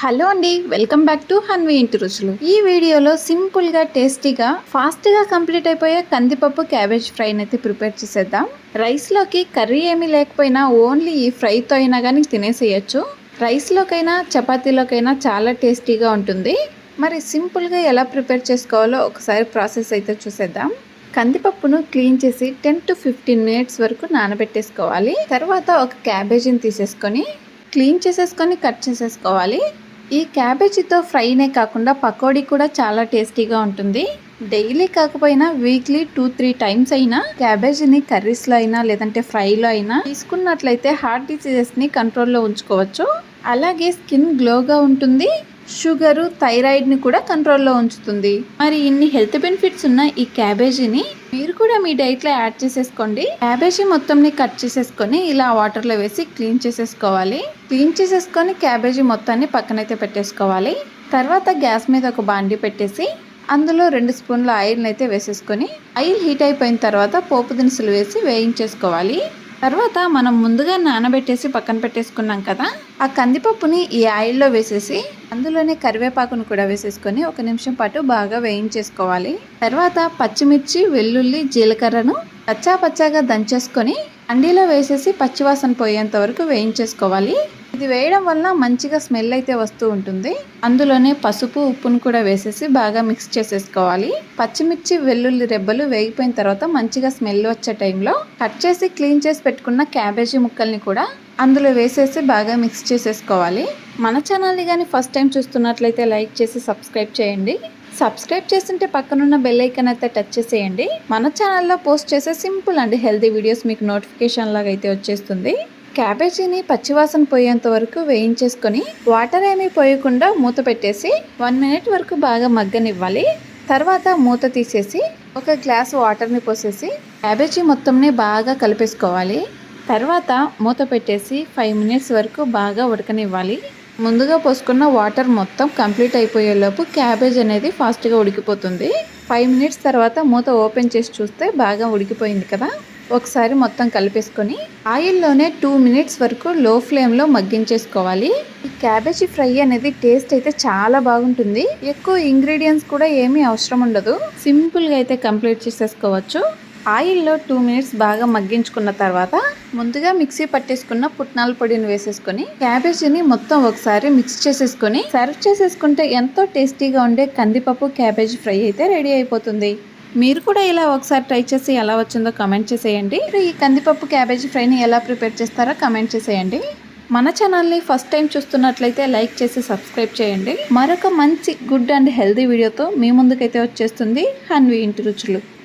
Hello అండి welcome back to Hanvi ఇంటి రుచులు. ఈ వీడియోలో సింపుల్గా టేస్టీగా ఫాస్ట్గా కంప్లీట్ అయిపోయే కందిపప్పు క్యాబేజ్ ఫ్రై అయితే ప్రిపేర్ చేసేద్దాం. రైస్లోకి కర్రీ ఏమీ లేకపోయినా ఓన్లీ ఈ ఫ్రైతో అయినా కానీ తినేసేయచ్చు. రైస్ లోకైనా చపాతీలోకైనా చాలా టేస్టీగా ఉంటుంది. మరి సింపుల్గా ఎలా ప్రిపేర్ చేసుకోవాలో ఒకసారి ప్రాసెస్ అయితే చూసేద్దాం. కందిపప్పును క్లీన్ చేసి టెన్ టు ఫిఫ్టీన్ మినిట్స్ వరకు నానబెట్టేసుకోవాలి. తర్వాత ఒక క్యాబేజీని తీసేసుకొని క్లీన్ చేసేసుకొని కట్ చేసేసుకోవాలి. ఈ క్యాబేజీతో ఫ్రైనే కాకుండా పకోడీ కూడా చాలా టేస్టీగా ఉంటుంది. డైలీ కాకపోయినా వీక్లీ టూ త్రీ టైమ్స్ అయినా క్యాబేజీని కర్రీస్లో అయినా లేదంటే ఫ్రైలో అయినా తీసుకున్నట్లయితే హార్ట్ డిసీజెస్ని కంట్రోల్లో ఉంచుకోవచ్చు. అలాగే స్కిన్ గ్లోగా ఉంటుంది. షుగరు థైరాయిడ్ని కూడా కంట్రోల్లో ఉంచుతుంది. మరి ఇన్ని హెల్త్ బెనిఫిట్స్ ఉన్న ఈ క్యాబేజీని మీరు కూడా మీ డైట్లో యాడ్ చేసేసుకోండి. క్యాబేజీ మొత్తంని కట్ చేసేసుకొని ఇలా వాటర్లో వేసి క్లీన్ చేసేసుకోవాలి. క్లీన్ చేసేసుకొని క్యాబేజీ మొత్తాన్ని పక్కనైతే పెట్టేసుకోవాలి. తర్వాత గ్యాస్ మీద ఒక బాండి పెట్టేసి అందులో రెండు స్పూన్ల ఆయిల్ని అయితే వేసేసుకొని ఆయిల్ హీట్ అయిపోయిన తర్వాత పోపు దినుసులు వేసి వేయించేసుకోవాలి. తర్వాత మనం ముందుగా నానబెట్టేసి పక్కన పెట్టేసుకున్నాం కదా ఆ కందిపప్పుని ఈ ఆయిల్లో వేసేసి అందులోనే కరివేపాకును కూడా వేసేసుకొని ఒక నిమిషం పాటు బాగా వేయించేసుకోవాలి. తర్వాత పచ్చిమిర్చి వెల్లుల్లి జీలకర్రను పచ్చా పచ్చాగా దంచేసుకొని అండీలో వేసేసి పచ్చివాసన పోయేంత వరకు వేయించేసుకోవాలి. ఇది వేయడం వల్ల మంచిగా స్మెల్ అయితే వస్తూ ఉంటుంది. అందులోనే పసుపు ఉప్పును కూడా వేసేసి బాగా మిక్స్ చేసేసుకోవాలి. పచ్చిమిర్చి వెల్లుల్లి రెబ్బలు వేగిపోయిన తర్వాత మంచిగా స్మెల్ వచ్చే టైంలో కట్ చేసి క్లీన్ చేసి పెట్టుకున్న క్యాబేజీ ముక్కల్ని కూడా అందులో వేసేసి బాగా మిక్స్ చేసేసుకోవాలి. మన ఛానల్ని కానీ ఫస్ట్ టైం చూస్తున్నట్లయితే లైక్ చేసి సబ్స్క్రైబ్ చేయండి. సబ్స్క్రైబ్ చేస్తుంటే పక్కనున్న బెల్ ఐకన్ అయితే టచ్ చేసేయండి. మన ఛానల్లో పోస్ట్ చేసే సింపుల్ అండ్ హెల్తీ వీడియోస్ మీకు నోటిఫికేషన్ లాగా అయితే వచ్చేస్తుంది. క్యాబేజీని పచ్చివాసన పోయేంత వరకు వేయించేసుకొని వాటర్ ఏమీ పోయకుండా మూత పెట్టేసి వన్ మినిట్ వరకు బాగా మగ్గనివ్వాలి. తర్వాత మూత తీసేసి ఒక గ్లాస్ వాటర్ని పోసేసి క్యాబేజీ మొత్తంని బాగా కలిపేసుకోవాలి. తర్వాత మూత పెట్టేసి ఫైవ్ మినిట్స్ వరకు బాగా ఉడకనివ్వాలి. ముందుగా పోసుకున్న వాటర్ మొత్తం కంప్లీట్ అయిపోయేలోపు క్యాబేజ్ అనేది ఫాస్ట్గా ఉడికిపోతుంది. ఫైవ్ మినిట్స్ తర్వాత మూత ఓపెన్ చేసి చూస్తే బాగా ఉడికిపోయింది కదా? ఒకసారి మొత్తం కలిపేసుకొని ఆయిల్లోనే టూ మినిట్స్ వరకు లో ఫ్లేమ్లో మగ్గించేసుకోవాలి. ఈ క్యాబేజీ ఫ్రై అనేది టేస్ట్ అయితే చాలా బాగుంటుంది. ఎక్కువ ఇంగ్రీడియంట్స్ కూడా ఏమీ అవసరం ఉండదు. సింపుల్గా అయితే కంప్లీట్ చేసేసుకోవచ్చు. ఆయిల్లో టూ మినిట్స్ బాగా మగ్గించుకున్న తర్వాత ముందుగా మిక్సీ పట్టేసుకున్న పుట్నాల పొడిని వేసేసుకొని క్యాబేజీని మొత్తం ఒకసారి మిక్స్ చేసేసుకొని సర్వ్ చేసేసుకుంటే ఎంతో టేస్టీగా ఉండే కందిపప్పు క్యాబేజీ ఫ్రై అయితే రెడీ అయిపోతుంది. మీరు కూడా ఇలా ఒకసారి ట్రై చేసి ఎలా వచ్చిందో కమెంట్ చేసేయండి. ఈ కందిపప్పు క్యాబేజీ ఫ్రైని ఎలా ప్రిపేర్ చేస్తారో కమెంట్ చేసేయండి. మన ఛానల్ని ఫస్ట్ టైం చూస్తున్నట్లయితే లైక్ చేసి సబ్స్క్రైబ్ చేయండి. మరొక మంచి గుడ్ అండ్ హెల్దీ వీడియోతో మీ ముందుకైతే వచ్చేస్తుంది. హన్వి ఇంటి రుచులు.